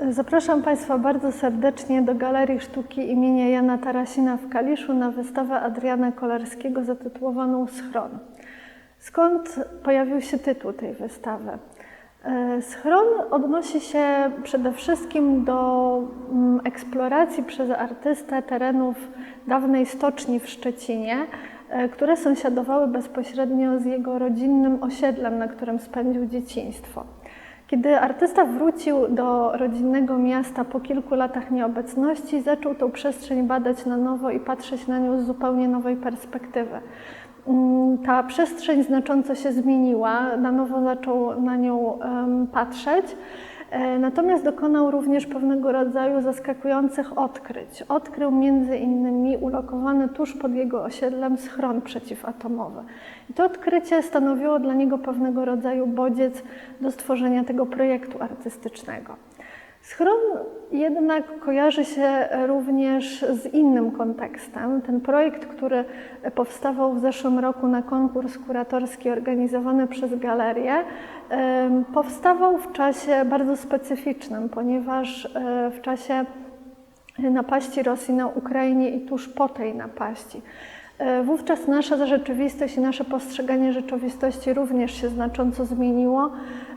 Zapraszam Państwa bardzo serdecznie do Galerii Sztuki imienia Jana Tarasina w Kaliszu na wystawę Adriana Kolarskiego zatytułowaną Schron. Skąd pojawił się tytuł tej wystawy? E, Schron odnosi się przede wszystkim do mm, eksploracji przez artystę terenów dawnej stoczni w Szczecinie, e, które sąsiadowały bezpośrednio z jego rodzinnym osiedlem, na którym spędził dzieciństwo. Kiedy artysta wrócił do rodzinnego miasta po kilku latach nieobecności, zaczął tą przestrzeń badać na nowo i patrzeć na nią z zupełnie nowej perspektywy. Mm, Ta przestrzeń znacząco się zmieniła, na nowo zaczął na nią patrzeć. E, Natomiast dokonał również pewnego rodzaju zaskakujących odkryć. Odkrył między innymi ulokowany tuż pod jego osiedlem schron przeciwatomowy. I to odkrycie stanowiło dla niego pewnego rodzaju bodziec do stworzenia tego projektu artystycznego. Schron jednak kojarzy się również z innym kontekstem. Ten projekt, który powstawał w zeszłym roku na konkurs kuratorski organizowany przez galerię, powstawał w czasie bardzo specyficznym, ponieważ e, w czasie napaści Rosji na Ukrainie i tuż po tej napaści. E, Wówczas nasza rzeczywistość i nasze postrzeganie rzeczywistości również się znacząco zmieniło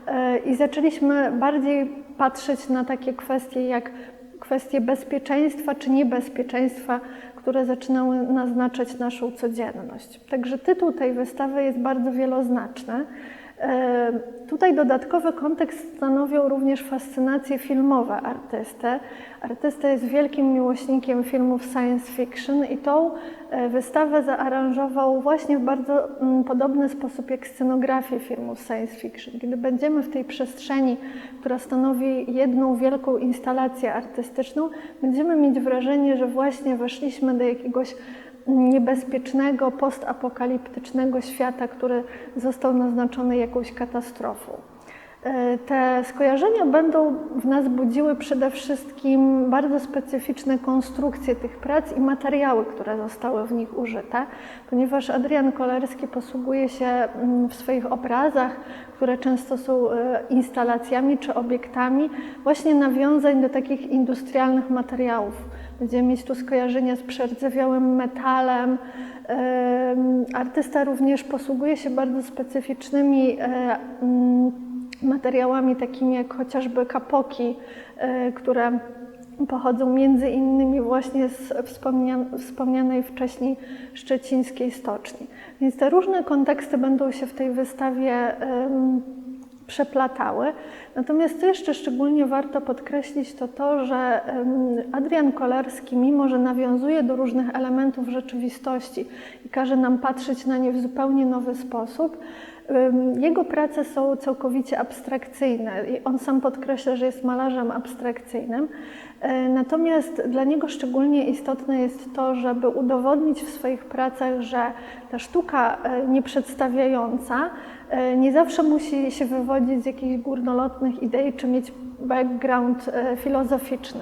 e, i zaczęliśmy bardziej patrzeć na takie kwestie jak kwestie bezpieczeństwa czy niebezpieczeństwa, które zaczynały naznaczać naszą codzienność. Także tytuł tej wystawy jest bardzo wieloznaczny. Tutaj dodatkowy kontekst stanowią również fascynacje filmowe artysty. Artysta jest wielkim miłośnikiem filmów science fiction i tą e, wystawę zaaranżował właśnie w bardzo mm, podobny sposób jak scenografię filmów science fiction. Kiedy będziemy w tej przestrzeni, która stanowi jedną wielką instalację artystyczną, będziemy mieć wrażenie, że właśnie weszliśmy do jakiegoś niebezpiecznego, postapokaliptycznego świata, który został naznaczony jakąś katastrofą. E, Te skojarzenia będą w nas budziły przede wszystkim bardzo specyficzne konstrukcje tych prac i materiały, które zostały w nich użyte, ponieważ Adrian Kolarski posługuje się mm, w swoich obrazach, które często są e, instalacjami czy obiektami, właśnie nawiązań do takich industrialnych materiałów. Będziemy mieć tu skojarzenia z przerdzewiałym metalem. Em, Artysta również posługuje się bardzo specyficznymi e, mm, materiałami, takimi jak chociażby kapoki, e, które pochodzą między innymi właśnie z wspomnia- wspomnianej wcześniej szczecińskiej stoczni. Więc te różne konteksty będą się w tej wystawie przeplatały. Natomiast co jeszcze szczególnie warto podkreślić, to to, że Adrian Kolarski, mimo że nawiązuje do różnych elementów rzeczywistości i każe nam patrzeć na nie w zupełnie nowy sposób, jego prace są całkowicie abstrakcyjne i on sam podkreśla, że jest malarzem abstrakcyjnym. E, Natomiast dla niego szczególnie istotne jest to, żeby udowodnić w swoich pracach, że ta sztuka e, nieprzedstawiająca e, nie zawsze musi się wywodzić z jakichś górnolotnych idei czy mieć background filozoficzny.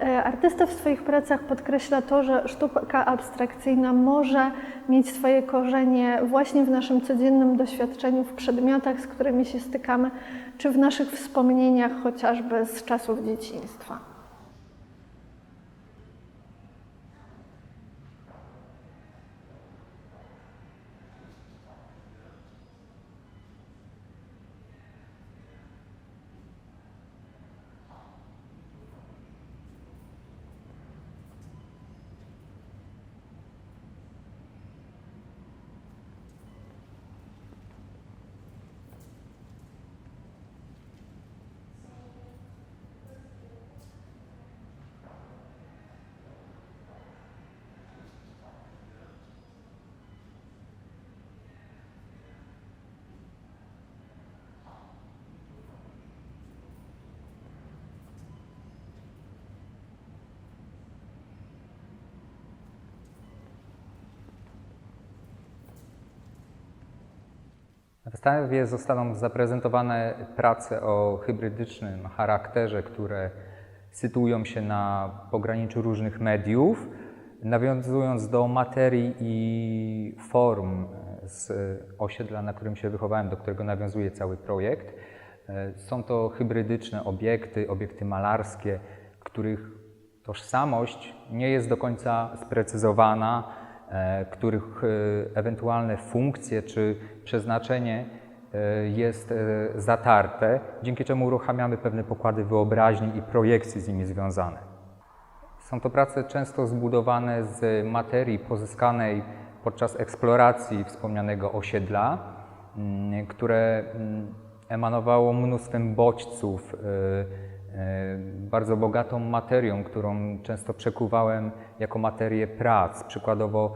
E, Artysta w swoich pracach podkreśla to, że sztuka abstrakcyjna może mieć swoje korzenie właśnie w naszym codziennym doświadczeniu, w przedmiotach, z którymi się stykamy, czy w naszych wspomnieniach chociażby z czasów dzieciństwa. Wystawie zostaną zaprezentowane prace o hybrydycznym charakterze, które sytuują się na pograniczu różnych mediów, nawiązując do materii i form z osiedla, na którym się wychowałem, do którego nawiązuje cały projekt. E, Są to hybrydyczne obiekty, obiekty malarskie, których tożsamość nie jest do końca sprecyzowana, e, których e, ewentualne funkcje czy przeznaczenie e, jest e, zatarte, dzięki czemu uruchamiamy pewne pokłady wyobraźni i projekcji z nimi związane. Są to prace często zbudowane z materii pozyskanej podczas eksploracji wspomnianego osiedla, mm, które mm, emanowało mnóstwem bodźców, bardzo bogatą materią, którą często przekuwałem jako materię prac. Przykładowo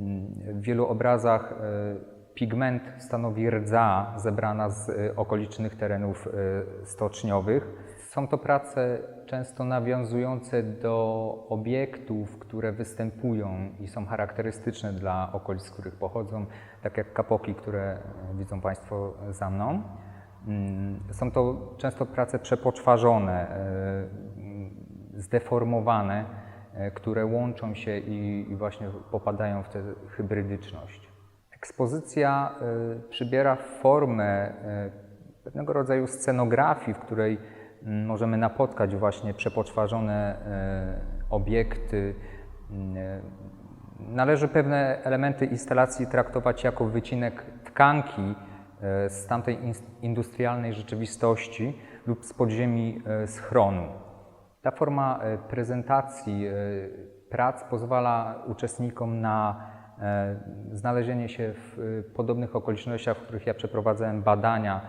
mm, w wielu obrazach y, pigment stanowi rdza zebrana z y, okolicznych terenów stoczniowych. Są to prace często nawiązujące do obiektów, które występują i są charakterystyczne dla okolic, z których pochodzą, tak jak kapoki, które e, widzą Państwo za mną. Mm, Są to często prace przepoczwarzone, e, zdeformowane, e, które łączą się i, właśnie popadają w tę hybrydyczność. Ekspozycja e, przybiera formę pewnego rodzaju scenografii, w której mm, możemy napotkać właśnie przepoczwarzone obiekty. Mm, Należy pewne elementy instalacji traktować jako wycinek tkanki z tamtej industrialnej rzeczywistości lub z podziemi e, schronu. Ta forma e, prezentacji e, prac pozwala uczestnikom na e, znalezienie się w e, podobnych okolicznościach, w których ja przeprowadzałem badania,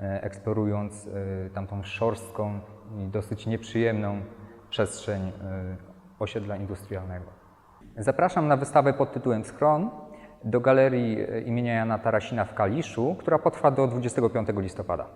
e, eksplorując e, tamtą szorstką i dosyć nieprzyjemną przestrzeń e, osiedla industrialnego. Zapraszam na wystawę pod tytułem Schron do galerii imienia Jana Tarasina w Kaliszu, która potrwa do 25 listopada.